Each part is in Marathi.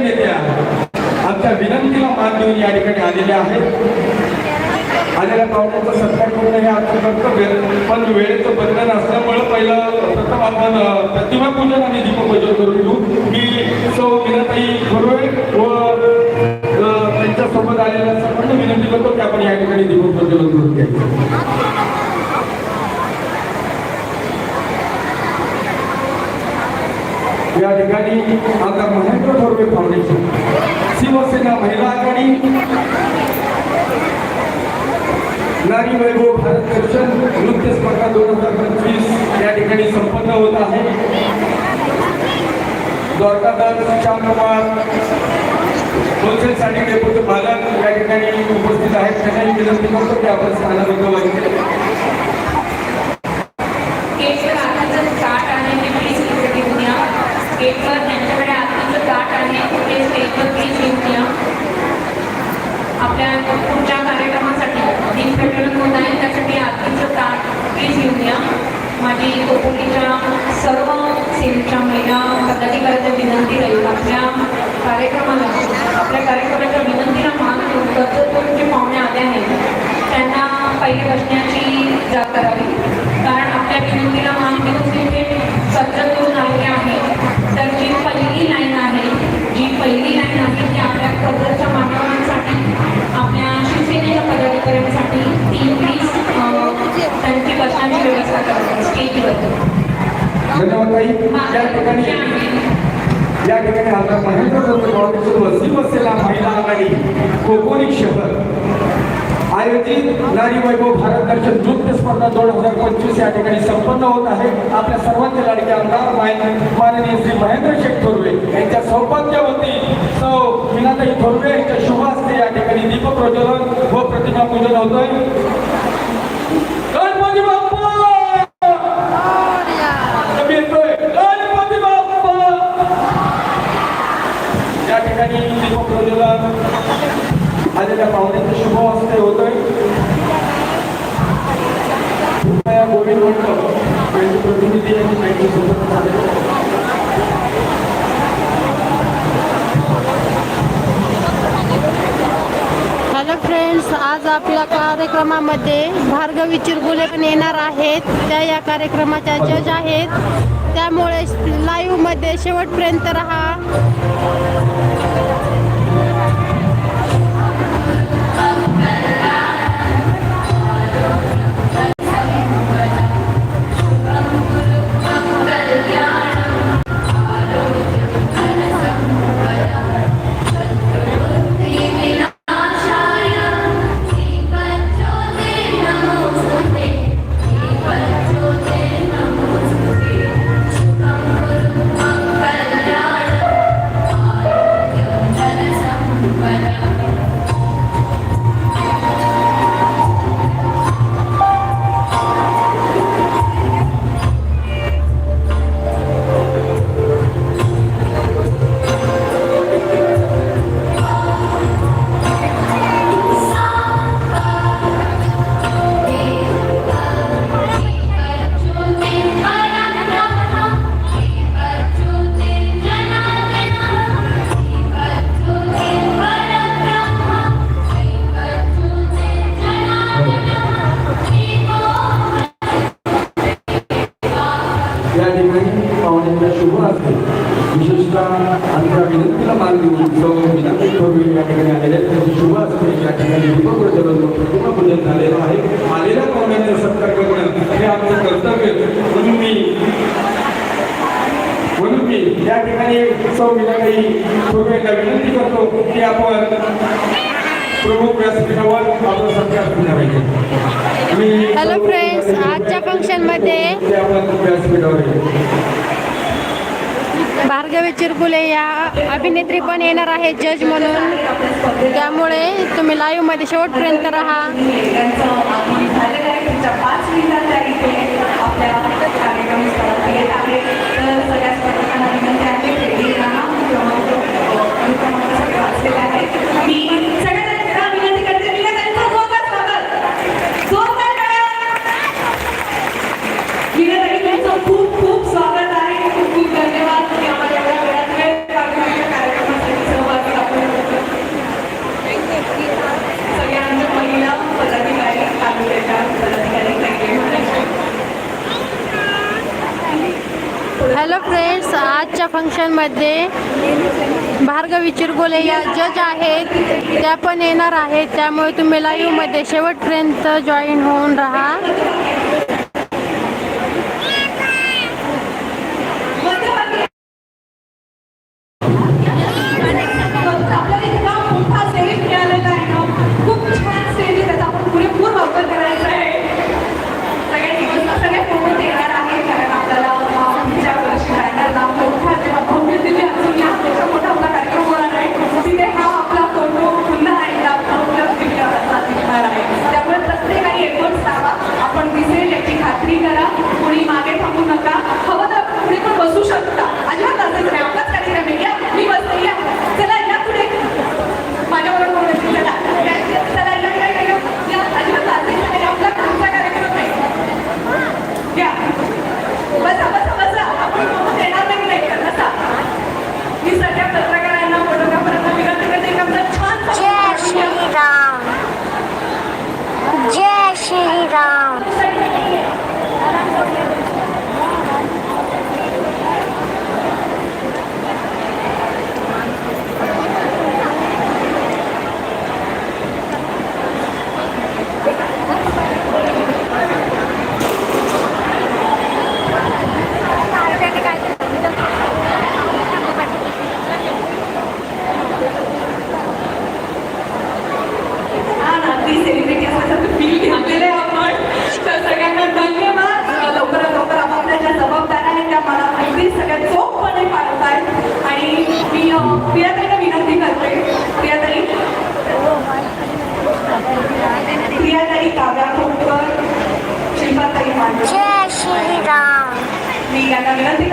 सगळे आमच्या विनंतीला मान देऊन या ठिकाणी आलेले आहेत. आलेल्या पाहुण्याचा सत्कार करून हे आमचं कर्तव्य पण वेळेचं बंधन असल्यामुळं पहिलं प्रथम आपण प्रतिमा पूजन आणि दीपपूजन करून घेऊ. मी सौ विनंती थोरवे व त्यांच्यासोबत आलेल्या सर्वांना विनंती करतो की आपण या ठिकाणी दीपपूजन करून घ्यायचं या ठिकाणी आता फाउंडेशन शिवसेना महिला आघाडी. नारी वैभव भारत दर्शन नृत्य स्पर्धा दोन हजार पंचवीस या ठिकाणी संपन्न होत आहे. द्वारकादास श्यामकुमार होलसेलसाठी डेपोचे मालक या ठिकाणी उपस्थित आहेत. त्यांनाही विनंती करतो की आपण स्थानाबद्ध व्हायचे माझी कोपोलीच्या सर्व सेवेच्या महिला पदाधिकाऱ्यांना विनंती राहील. आपल्या कार्यक्रमाला आपल्या कार्यक्रमाच्या विनंतीला मान देऊन कर्जतून जे पाहुणे आले आहेत त्यांना पहिले बसण्याची धन्यवाद ताई या ठिकाणी या ठिकाणी आता महेंद्र दत्त फाउंडेशन व शिवसेना महिला आघाडी कोकोणी शहर आयोजित नारी वैभव भारत दर्शन नृत्य स्पर्धा दोन हजार पंचवीस या ठिकाणी संपन्न होत आहे. आपल्या सर्वांचे लाडके आमदार माननीय श्री महेंद्र शेख थोरवे यांच्या सौभाग्यवती सौ मीनाताई थोरवे यांच्या शुभ हस्ते या ठिकाणी दीपप्रज्वलन व प्रतिमा पूजन होतोय या ठिकाणी शिवप्रजेला आलेल्या पाहुण्यांचे शुभ हस्ते होतोय. कृपया गोविंद मंडळ त्यांचे प्रतिनिधी यांनी त्यांची सोबत झाले. हॅलो फ्रेंड्स आज आपल्या कार्यक्रमामध्ये भार्गवी चिरगुले पण येणार आहेत. त्या या कार्यक्रमाच्या जज आहेत. त्यामुळे लाईव्हमध्ये शेवटपर्यंत राहा. थोरवेंना विनंती करतो की आपण प्रमुख व्यासपीठावर आपलं सत्कार केला पाहिजे हॅलो फ्रेंड्स आजच्या फंक्शनमध्ये. भार्गवी चिरगुले या अभिनेत्री पण येणार आहेत जज म्हणून. त्यामुळे तुम्ही लाईव्हमध्ये शेवटपर्यंत राहा. फंक्शनमध्ये भार्गवी चिरगोले या जज आहेत. त्या पण येणार आहेत. त्यामुळे तुम्ही लाईव्हमध्ये शेवटपर्यंत जॉईन होऊन राहा.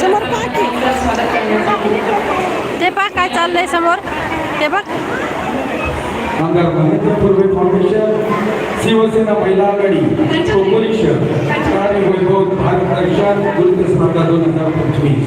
समोर ते पा काय चाललंय समोर. ते बघ. पूर्वे फाउंडेशन शिवसेना महिला आघाडी चोपोली कार्य वैभव भारत दर्शन गुरुत्व स्पर्धा दोन हजार पंचवीस.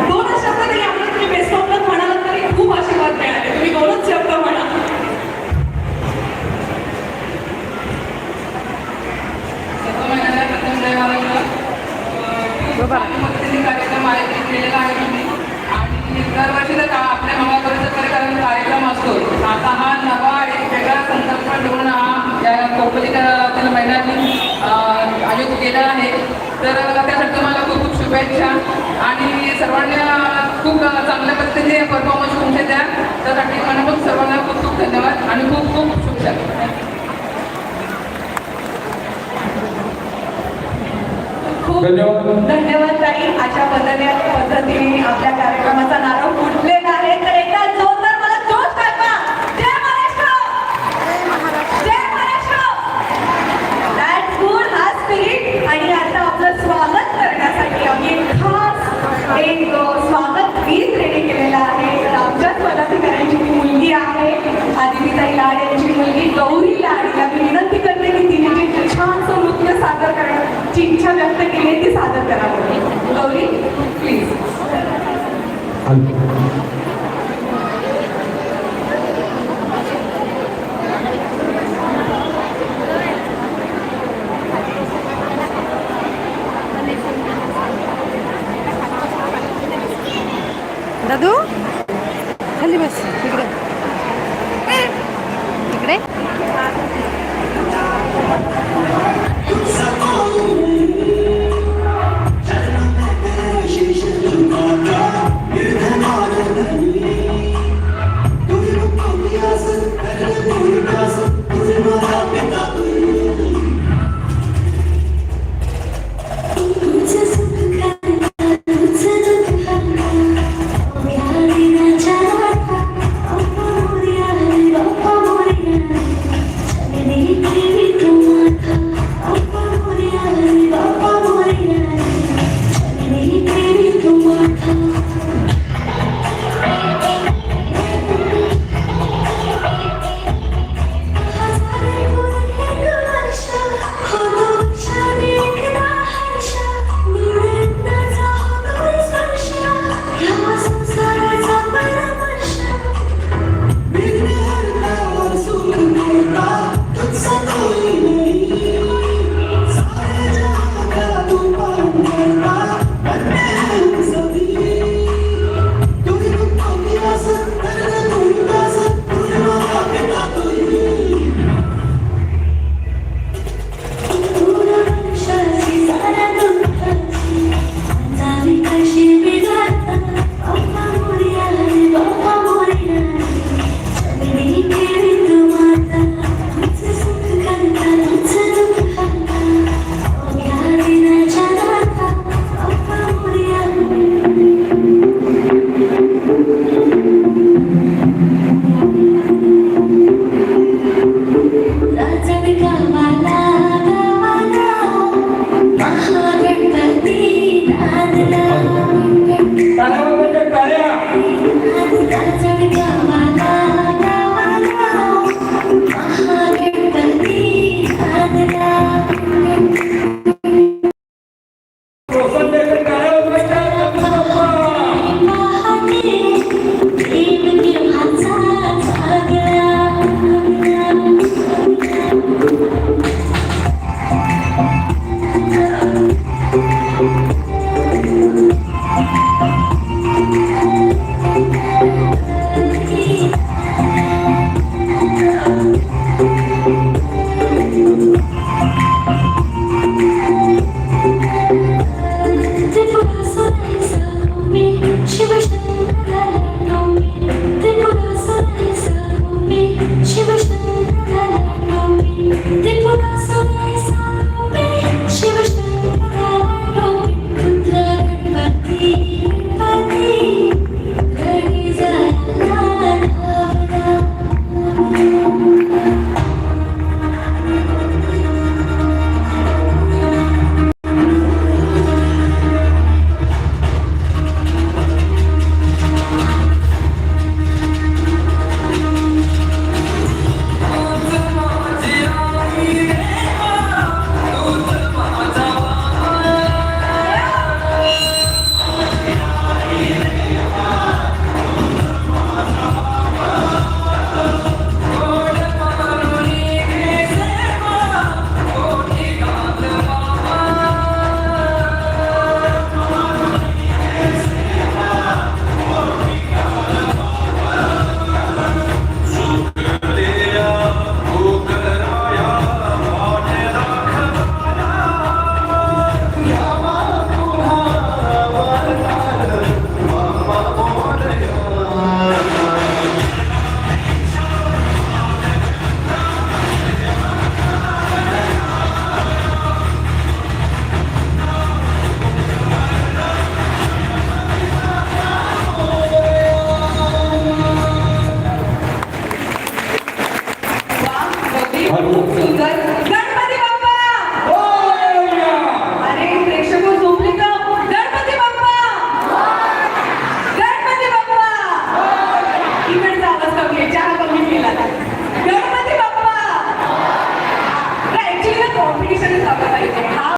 सर्वांना खूप चांगल्या पद्धतीने परफॉर्मन्स तुमचे द्या त्यासाठी मनापासून सर्वांना खूप खूप धन्यवाद आणि खूप खूप शुभेच्छा. धन्यवाद. धन्यवाद ताई. अशा पद्धतीने errado.